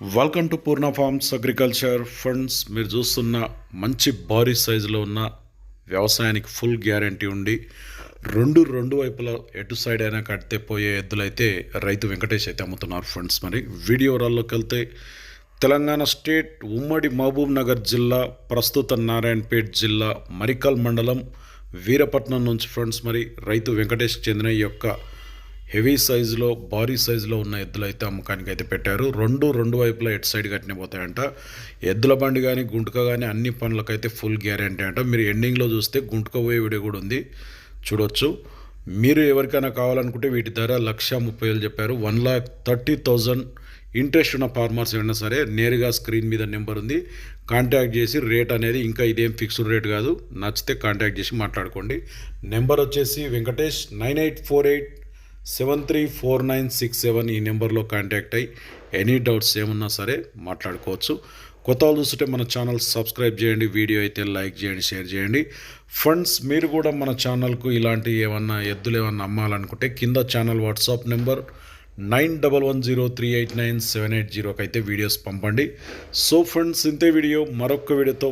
Welcome to Purna farms agriculture funds మీరు చూస్తున్న మంచి భారీ సైజులో ఉన్న వ్యవసాయానికి ఫుల్ గ్యారంటీ ఉండి రెండు రెండు వైపులా ఎటు సైడ్ అయినా కడితే పోయే ఎద్దులైతే రైతు వెంకటేష్ అయితే అమ్ముతున్నారు ఫ్రెండ్స్ మరి వీడియో రాల్లోకి వెళ్తే తెలంగాణ స్టేట్ ఉమ్మడి మహబూబ్ నగర్ జిల్లా ప్రస్తుత నారాయణపేట్ జిల్లా మరికల్ మండలం వీరపట్నం నుంచి ఫ్రెండ్స్ మరి రైతు వెంకటేష్కి చెందిన ఈ యొక్క హెవీ సైజులో భారీ సైజులో ఉన్న ఎద్దులు అయితే అమ్మకానికి అయితే పెట్టారు. రెండు రెండు వైపులా ఎటు సైడ్ కట్టిన పోతాయంట. ఎద్దుల బండి కానీ గుంటుక కానీ అన్ని పనులకైతే ఫుల్ గ్యారంటీ అంట. మీరు ఎండింగ్లో చూస్తే గుంటుక పోయే వీడియో కూడా ఉంది. చూడొచ్చు. మీరు ఎవరికైనా కావాలనుకుంటే వీటి ధర లక్ష ముప్పై వేలు చెప్పారు. One lakh thirty thousand interest ఉన్న ఫార్మర్స్ ఏమైనా సరే నేరుగా స్క్రీన్ మీద నెంబర్ ఉంది. కాంటాక్ట్ చేసి రేట్ అనేది ఇంకా ఇదేం ఫిక్స్డ్ రేట్ కాదు. నచ్చితే కాంటాక్ట్ చేసి మాట్లాడుకోండి. నెంబర్ వచ్చేసి Venkatesh nine eight four eight seven three four nine six seven ఈ నెంబర్లో కాంటాక్ట్ అయ్యి ఎనీ డౌట్స్ ఏమన్నా సరే మాట్లాడుకోవచ్చు. కొత్త వాళ్ళు చూస్తుంటే మన ఛానల్ సబ్స్క్రైబ్ చేయండి వీడియో అయితే లైక్ చేయండి షేర్ చేయండి. ఫ్రెండ్స్ మీరు కూడా మన ఛానల్కు ఇలాంటి ఏమన్నా ఎద్దులు ఏమన్నా అమ్మాలనుకుంటే కింద channel WhatsApp number nine double one zero three eight nine seven eight జీరోకి అయితే వీడియోస్ పంపండి. సో ఫ్రెండ్స్ ఇంతే వీడియో మరొక వీడియోతో